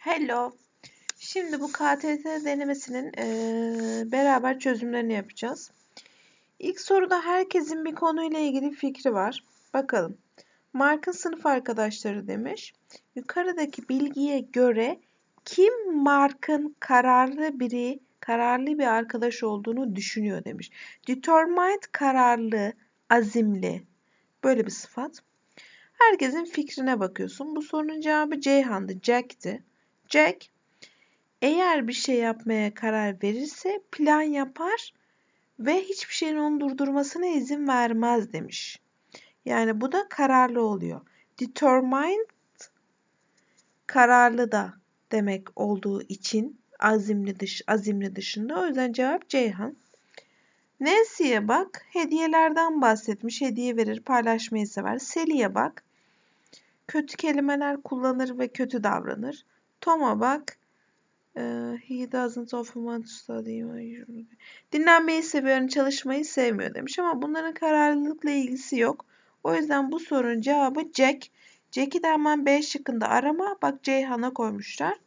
Hello. Şimdi bu KTT denemesinin eee, beraber çözümlerini yapacağız. İlk soruda herkesin bir konuyla ilgili fikri var. Bakalım. Mark'ın sınıf arkadaşları demiş. Yukarıdaki bilgiye göre kim Mark'ın kararlı biri, kararlı bir arkadaş olduğunu düşünüyor demiş. Determined kararlı, azimli. Böyle bir sıfat. Herkesin fikrine bakıyorsun. Bu sorunun cevabı Ceyhan'dı, Jack'ti. Jack eğer bir şey yapmaya karar verirse plan yapar ve hiçbir şeyin onu durdurmasına izin vermez demiş. Yani bu da kararlı oluyor. Determined kararlı da demek olduğu için azimli dış azimli dışında o yüzden cevap Ceyhan. Nancy'ye bak. Hediyelerden bahsetmiş. Hediye verir, paylaşmayı sever. Sally'e bak. Kötü kelimeler kullanır ve kötü davranır. Tom'a bak. Ee, he doesn't often want to study. Dinlenmeyi seviyor, çalışmayı sevmiyor demiş ama bunların kararlılıkla ilgisi yok. O yüzden bu sorunun cevabı Jack. Jack'i de hemen B şıkkında arama. Bak Ceyhan'a koymuşlar.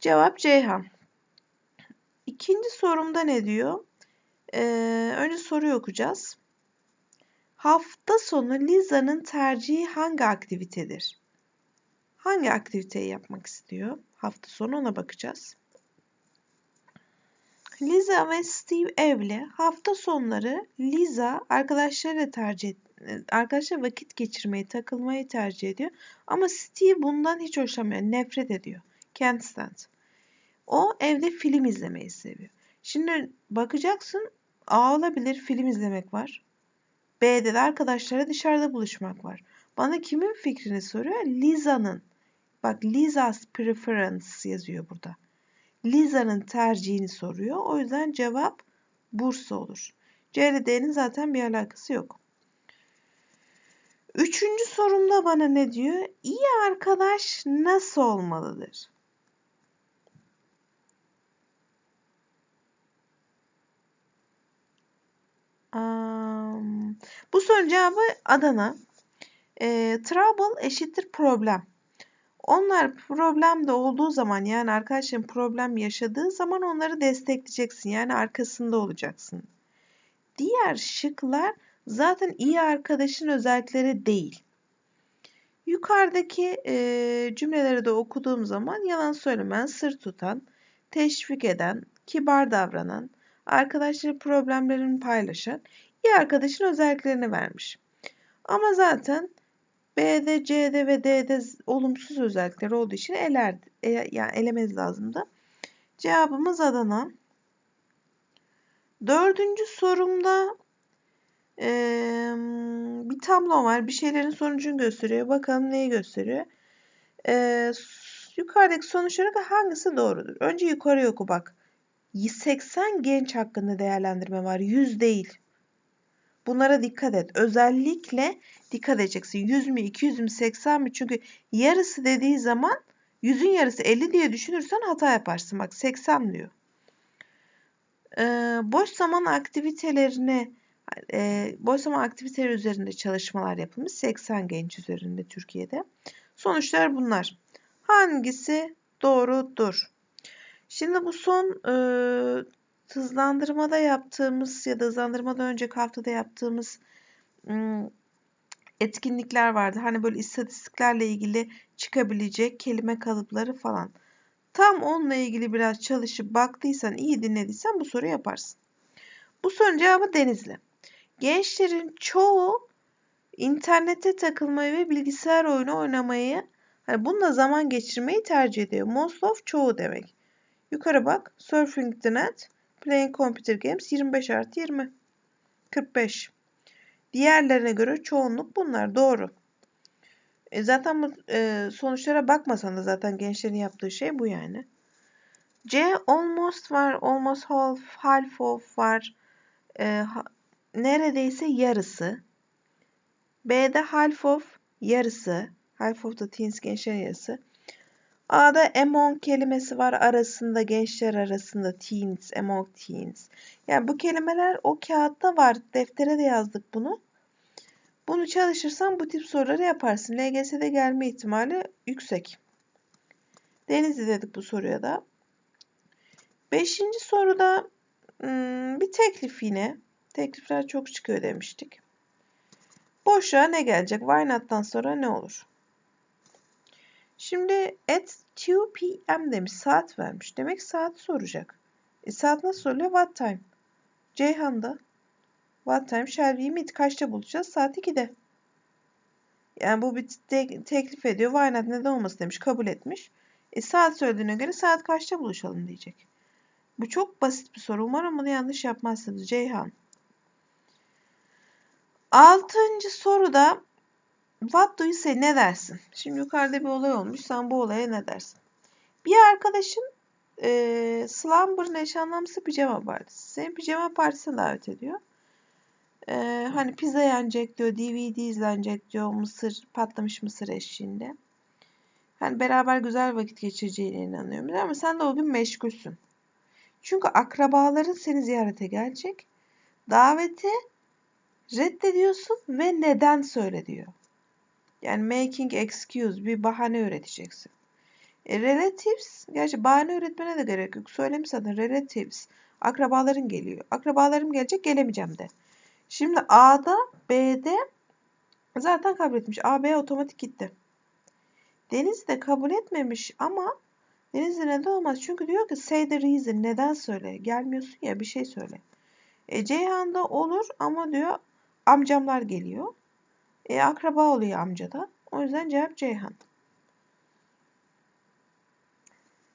Cevap Ceyhan. İkinci sorumda ne diyor? Ee, önce soruyu okuyacağız. Hafta sonu Liza'nın tercihi hangi aktivitedir? Hangi aktiviteyi yapmak istiyor? Hafta sonu ona bakacağız. Liza ve Steve evli. Hafta sonları Liza arkadaşlarıyla tercih arkadaşlar vakit geçirmeyi, takılmayı tercih ediyor. Ama Steve bundan hiç hoşlanmıyor. Nefret ediyor. Can't stand. O evde film izlemeyi seviyor. Şimdi bakacaksın A olabilir film izlemek var. B'de de arkadaşlara dışarıda buluşmak var. Bana kimin fikrini soruyor? Liza'nın. Bak Liza's preference yazıyor burada. Liza'nın tercihini soruyor. O yüzden cevap Bursa olur. C ile zaten bir alakası yok. Üçüncü sorumda bana ne diyor? İyi arkadaş nasıl olmalıdır? Um, bu sorunun cevabı Adana. E, trouble eşittir problem. Onlar problemde olduğu zaman yani arkadaşların problem yaşadığı zaman onları destekleyeceksin. Yani arkasında olacaksın. Diğer şıklar zaten iyi arkadaşın özellikleri değil. Yukarıdaki e, cümleleri de okuduğum zaman yalan söylemen, sır tutan, teşvik eden, kibar davranan, arkadaşları problemlerini paylaşan iyi arkadaşın özelliklerini vermiş. Ama zaten B'de, C'de ve D'de olumsuz özellikler olduğu için eler, e, yani elemez lazımdı. Cevabımız Adana. Dördüncü sorumda e, bir tablo var. Bir şeylerin sonucunu gösteriyor. Bakalım neyi gösteriyor. E, yukarıdaki sonuçlara hangisi doğrudur? Önce yukarı oku bak. 80 genç hakkında değerlendirme var. 100 değil. Bunlara dikkat et. Özellikle dikkat edeceksin. 100 mü, 200 mü, 80 mi? Çünkü yarısı dediği zaman yüzün yarısı 50 diye düşünürsen hata yaparsın. Bak 80 diyor. Ee, boş zaman aktivitelerine e, boş zaman aktiviteleri üzerinde çalışmalar yapılmış. 80 genç üzerinde Türkiye'de. Sonuçlar bunlar. Hangisi doğrudur? Şimdi bu son e, hızlandırmada yaptığımız ya da hızlandırmadan önceki haftada yaptığımız etkinlikler vardı. Hani böyle istatistiklerle ilgili çıkabilecek kelime kalıpları falan. Tam onunla ilgili biraz çalışıp baktıysan, iyi dinlediysen bu soruyu yaparsın. Bu sorunun cevabı Denizli. Gençlerin çoğu internete takılmayı ve bilgisayar oyunu oynamayı, hani bununla zaman geçirmeyi tercih ediyor. Most of çoğu demek. Yukarı bak. Surfing the net. Playing Computer Games 25 artı 20. 45. Diğerlerine göre çoğunluk bunlar. Doğru. E zaten bu e, sonuçlara bakmasan da zaten gençlerin yaptığı şey bu yani. C almost var. Almost half, half of var. E, ha, neredeyse yarısı. B'de half of yarısı. Half of the teens gençlerin yarısı. A'da among kelimesi var arasında gençler arasında teens, among teens. Yani bu kelimeler o kağıtta var. Deftere de yazdık bunu. Bunu çalışırsan bu tip soruları yaparsın. LGS'de gelme ihtimali yüksek. Denizli dedik bu soruya da. Beşinci soruda hmm, bir teklif yine. Teklifler çok çıkıyor demiştik. Boşluğa ne gelecek? Why not'tan sonra ne olur? Şimdi at 2 p.m. demiş. Saat vermiş. Demek saat soracak. E saat nasıl soruluyor? What time? Ceyhan'da. What time shall we meet? Kaçta buluşacağız? Saat 2'de. Yani bu bir te teklif ediyor. Why not? Neden olmasın demiş. Kabul etmiş. E saat söylediğine göre saat kaçta buluşalım diyecek. Bu çok basit bir soru. Umarım bunu yanlış yapmazsınız. Ceyhan. Altıncı soruda What do you say? Ne dersin? Şimdi yukarıda bir olay olmuş. Sen bu olaya ne dersin? Bir arkadaşın e, Slumber'ın eş anlamlısı pijama partisi. Seni pijama partisine davet ediyor. E, hani pizza yenecek diyor, DVD izlenecek diyor, mısır, patlamış mısır eşliğinde. Hani beraber güzel vakit geçireceğine inanıyorum. Ama sen de o gün meşgulsün. Çünkü akrabaların seni ziyarete gelecek. Daveti reddediyorsun ve neden söyle diyor. Yani making excuse bir bahane öğreteceksin. E, relatives, gerçi bahane öğretmene de gerek yok. Söylemiş zaten relatives. Akrabaların geliyor. Akrabalarım gelecek gelemeyeceğim de. Şimdi A'da B'de zaten kabul etmiş. A, B otomatik gitti. Deniz de kabul etmemiş ama Deniz de neden olmaz? Çünkü diyor ki say the reason. Neden söyle? Gelmiyorsun ya bir şey söyle. E, Ceyhan'da olur ama diyor amcamlar geliyor. E, akraba oluyor amcada. O yüzden cevap Ceyhan.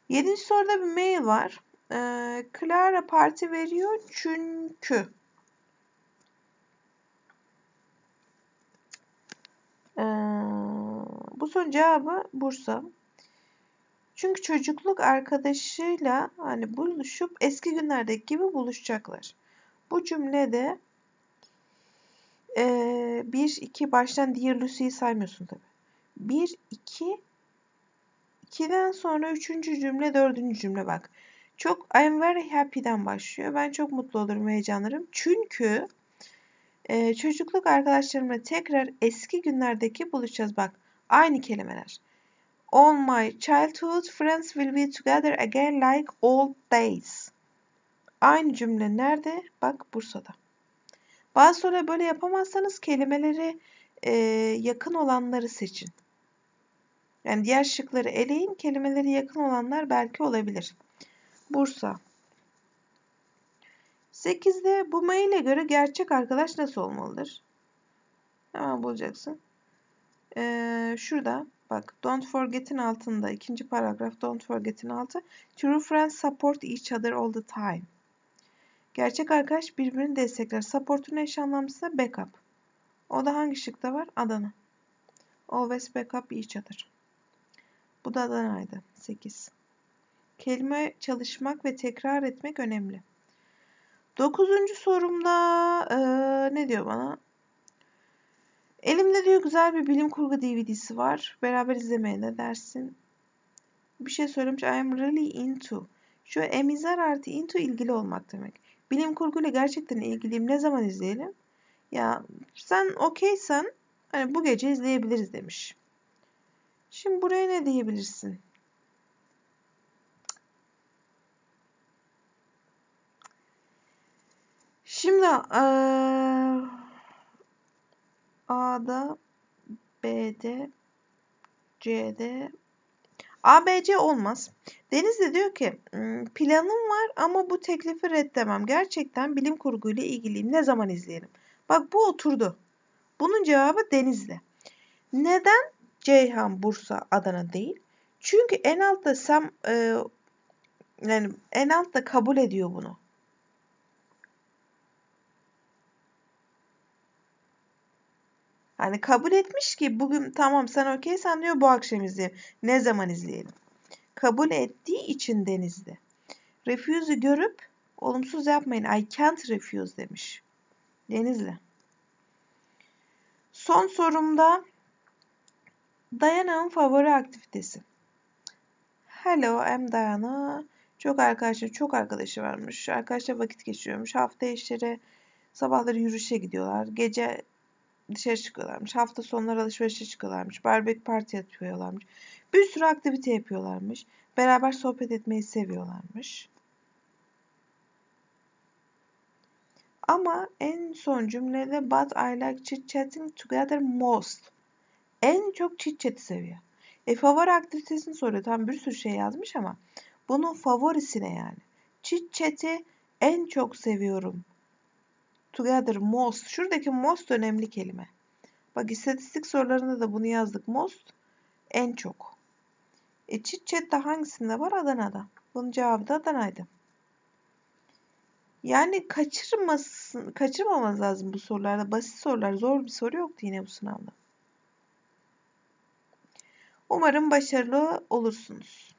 Yedinci soruda bir mail var. Ee, Clara parti veriyor çünkü. Ee, bu sorunun cevabı Bursa. Çünkü çocukluk arkadaşıyla hani buluşup eski günlerdeki gibi buluşacaklar. Bu cümlede ee, bir, iki baştan Dear Lucy'yi saymıyorsun tabi. Bir, iki, ikiden sonra üçüncü cümle, dördüncü cümle bak. Çok I'm very happy'den başlıyor. Ben çok mutlu olurum, heyecanlarım. Çünkü e, çocukluk arkadaşlarımla tekrar eski günlerdeki buluşacağız. Bak aynı kelimeler. All my childhood friends will be together again like old days. Aynı cümle nerede? Bak Bursa'da. Bazı soruları böyle yapamazsanız kelimeleri e, yakın olanları seçin. Yani diğer şıkları eleyin. Kelimeleri yakın olanlar belki olabilir. Bursa. 8'de bu maile göre gerçek arkadaş nasıl olmalıdır? Hemen bulacaksın. Ee, şurada bak don't forget'in altında ikinci paragraf don't forget'in altı true friends support each other all the time. Gerçek arkadaş birbirini destekler. Support'un eş anlamlısı backup. O da hangi şıkta var? Adana. Always backup each other. Bu da Adana'ydı. 8. Kelime çalışmak ve tekrar etmek önemli. Dokuzuncu sorumda ee, ne diyor bana? Elimde diyor güzel bir bilim kurgu DVD'si var. Beraber izlemeye ne dersin? Bir şey söylemiş. I am really into. Şu emizar artı into ilgili olmak demek. Bilim kurguyla gerçekten ilgiliyim. Ne zaman izleyelim? Ya sen okeysen hani bu gece izleyebiliriz demiş. Şimdi buraya ne diyebilirsin? Şimdi ee, A'da B'de C'de ABC olmaz. Deniz de diyor ki hmm, planım var ama bu teklifi reddemem. Gerçekten bilim kurguyla ilgiliyim. Ne zaman izleyelim? Bak bu oturdu. Bunun cevabı Denizli. Neden Ceyhan, Bursa, Adana değil? Çünkü en altta sen e, yani en altta kabul ediyor bunu. Hani kabul etmiş ki bugün tamam sen okeysen diyor bu akşam izleyelim. Ne zaman izleyelim? Kabul ettiği için denizde. Refuse'u görüp olumsuz yapmayın. I can't refuse demiş. Denizli. Son sorumda Dayana'nın favori aktivitesi. Hello, I'm Dayana. Çok arkadaşı, çok arkadaşı varmış. Arkadaşlar vakit geçiriyormuş. Hafta işleri sabahları yürüyüşe gidiyorlar. Gece dışarı çıkıyorlarmış. Hafta sonları alışverişe çıkıyorlarmış. Barbekü parti yapıyorlarmış. Bir sürü aktivite yapıyorlarmış. Beraber sohbet etmeyi seviyorlarmış. Ama en son cümlede but I like chit chatting together most. En çok chit chat'i seviyor. E favori aktivitesini soruyor. Tam bir sürü şey yazmış ama bunun favorisine yani. Chit chat'i en çok seviyorum. Together most. Şuradaki most önemli kelime. Bak istatistik sorularında da bunu yazdık. Most en çok. E chit chat de hangisinde var? Adana'da. Bunun cevabı da Adana'ydı. Yani kaçırmasın, kaçırmamamız lazım bu sorularda. Basit sorular, zor bir soru yoktu yine bu sınavda. Umarım başarılı olursunuz.